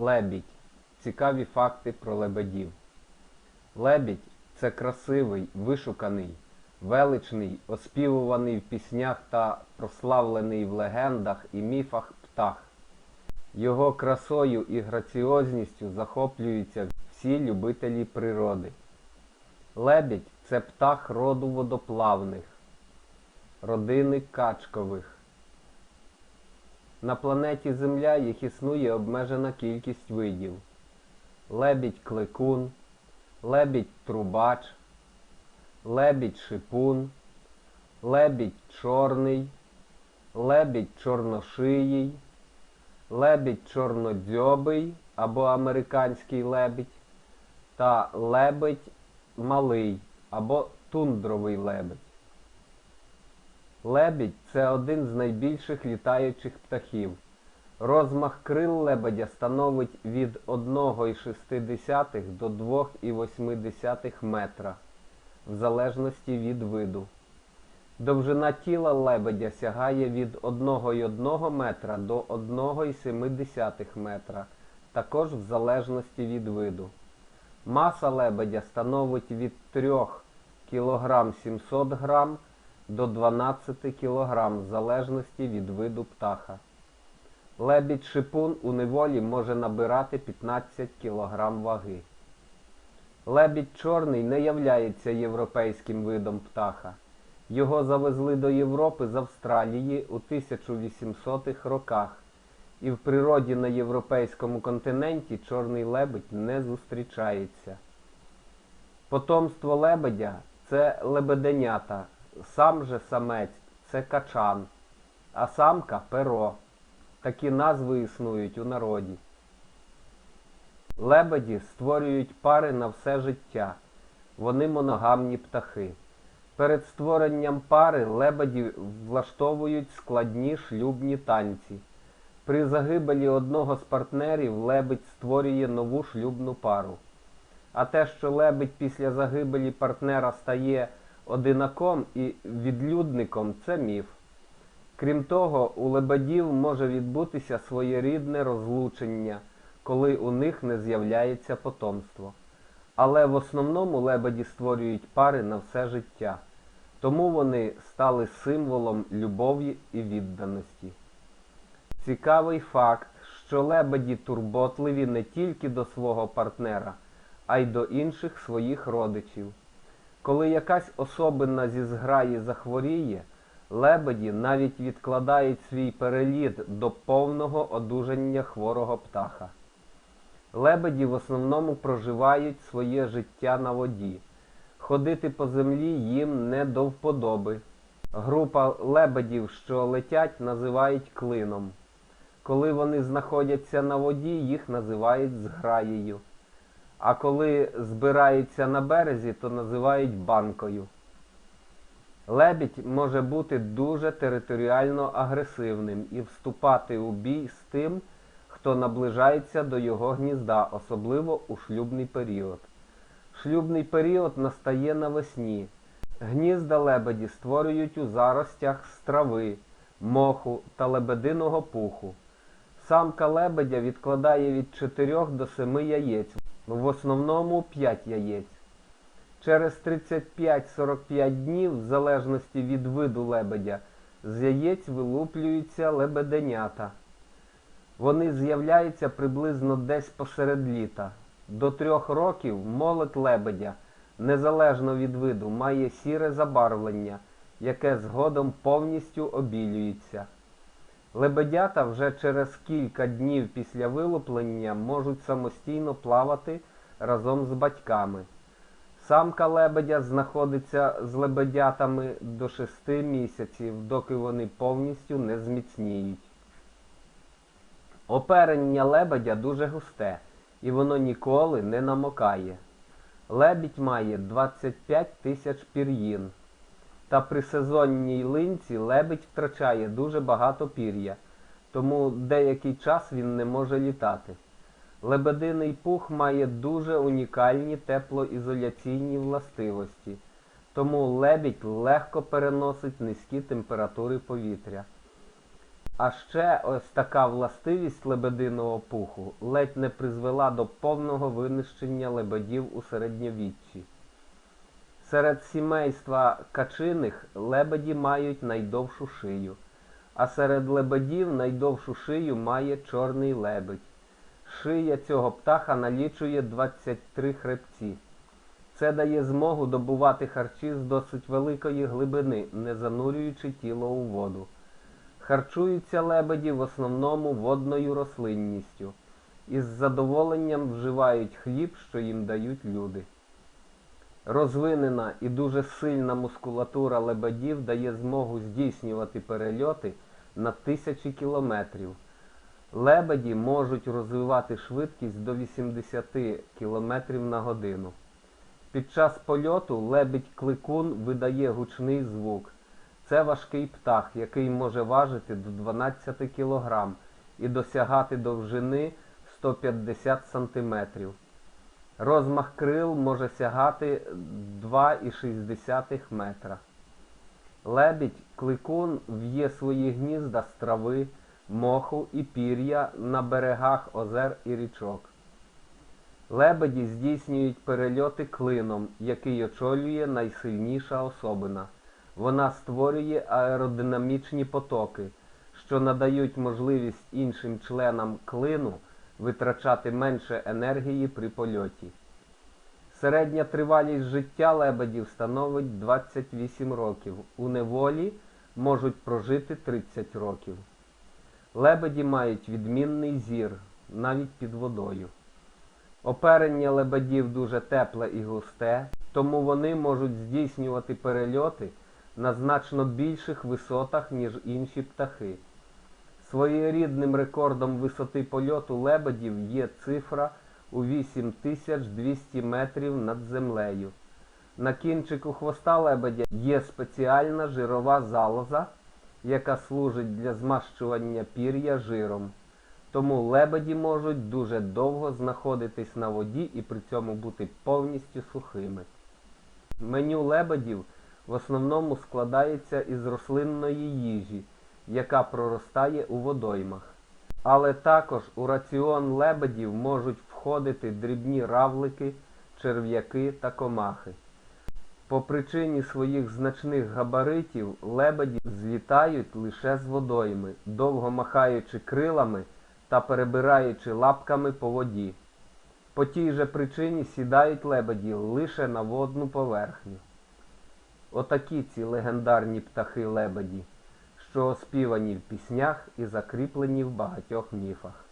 Лебідь. Цікаві факти про лебедів. Лебідь це красивий, вишуканий, величний, оспівуваний в піснях та прославлений в легендах і міфах птах. Його красою і граціозністю захоплюються всі любителі природи. Лебідь це птах роду водоплавних, родини качкових. На планеті Земля їх існує обмежена кількість видів. Лебідь кликун, лебідь трубач, лебідь шипун, лебідь чорний, лебідь чорношиїй, лебідь чорнодзьобий або американський лебідь та лебедь малий або тундровий лебедь. Лебідь це один з найбільших літаючих птахів. Розмах крил лебедя становить від 1,6 до 2,8 метра, в залежності від виду. Довжина тіла лебедя сягає від 1,1 метра до 1,7 метра, також в залежності від виду. Маса лебедя становить від 3 кг 700 г до 12 кг в залежності від виду птаха. Лебідь шипун у неволі може набирати 15 кг ваги. Лебідь чорний не являється європейським видом птаха. Його завезли до Європи з Австралії у 1800-х роках, і в природі на європейському континенті чорний лебедь не зустрічається. Потомство лебедя це лебеденята, сам же самець це качан, а самка перо. Такі назви існують у народі. Лебеді створюють пари на все життя. Вони моногамні птахи. Перед створенням пари лебеді влаштовують складні шлюбні танці. При загибелі одного з партнерів лебедь створює нову шлюбну пару. А те, що лебедь після загибелі партнера стає одинаком і відлюдником, це міф. Крім того, у лебедів може відбутися своєрідне розлучення, коли у них не з'являється потомство. Але в основному лебеді створюють пари на все життя, тому вони стали символом любові і відданості. Цікавий факт, що лебеді турботливі не тільки до свого партнера, а й до інших своїх родичів. Коли якась особина зі зграї захворіє, лебеді навіть відкладають свій переліт до повного одужання хворого птаха. Лебеді в основному проживають своє життя на воді. Ходити по землі їм не до вподоби. Група лебедів, що летять, називають клином. Коли вони знаходяться на воді, їх називають зграєю. А коли збираються на березі, то називають банкою. Лебідь може бути дуже територіально агресивним і вступати у бій з тим, хто наближається до його гнізда, особливо у шлюбний період. Шлюбний період настає навесні. Гнізда лебеді створюють у заростях з трави, моху та лебединого пуху. Самка лебедя відкладає від 4 до 7 яєць, в основному 5 яєць. Через 35-45 днів, в залежності від виду лебедя, з яєць вилуплюються лебеденята. Вони з'являються приблизно десь посеред літа. До трьох років молот лебедя, незалежно від виду, має сіре забарвлення, яке згодом повністю обілюється. Лебедята вже через кілька днів після вилуплення можуть самостійно плавати разом з батьками. Самка лебедя знаходиться з лебедятами до 6 місяців, доки вони повністю не зміцніють. Оперення лебедя дуже густе, і воно ніколи не намокає. Лебідь має 25 тисяч пір'їн. Та при сезонній линці лебедь втрачає дуже багато пір'я, тому деякий час він не може літати. Лебединий пух має дуже унікальні теплоізоляційні властивості, тому лебідь легко переносить низькі температури повітря. А ще ось така властивість лебединого пуху ледь не призвела до повного винищення лебедів у середньовіччі. Серед сімейства качиних лебеді мають найдовшу шию, а серед лебедів найдовшу шию має чорний лебедь. Шия цього птаха налічує 23 хребці. Це дає змогу добувати харчі з досить великої глибини, не занурюючи тіло у воду. Харчуються лебеді в основному водною рослинністю і з задоволенням вживають хліб, що їм дають люди. Розвинена і дуже сильна мускулатура лебедів дає змогу здійснювати перельоти на тисячі кілометрів. Лебеді можуть розвивати швидкість до 80 км на годину. Під час польоту лебідь-кликун видає гучний звук. Це важкий птах, який може важити до 12 кг і досягати довжини 150 см. Розмах крил може сягати 2,6 метра. Лебідь кликун в'є свої гнізда з трави, моху і пір'я на берегах озер і річок. Лебеді здійснюють перельоти клином, який очолює найсильніша особина. Вона створює аеродинамічні потоки, що надають можливість іншим членам клину витрачати менше енергії при польоті. Середня тривалість життя лебедів становить 28 років. У неволі можуть прожити 30 років. Лебеді мають відмінний зір, навіть під водою. Оперення лебедів дуже тепле і густе, тому вони можуть здійснювати перельоти на значно більших висотах, ніж інші птахи. Своєрідним рекордом висоти польоту лебедів є цифра у 8200 метрів над землею. На кінчику хвоста лебедя є спеціальна жирова залоза, яка служить для змащування пір'я жиром. Тому лебеді можуть дуже довго знаходитись на воді і при цьому бути повністю сухими. Меню лебедів в основному складається із рослинної їжі, яка проростає у водоймах. Але також у раціон лебедів можуть входити дрібні равлики, черв'яки та комахи. По причині своїх значних габаритів лебеді злітають лише з водойми, довго махаючи крилами та перебираючи лапками по воді. По тій же причині сідають лебеді лише на водну поверхню. Отакі ці легендарні птахи лебеді, що оспівані в піснях і закріплені в багатьох міфах.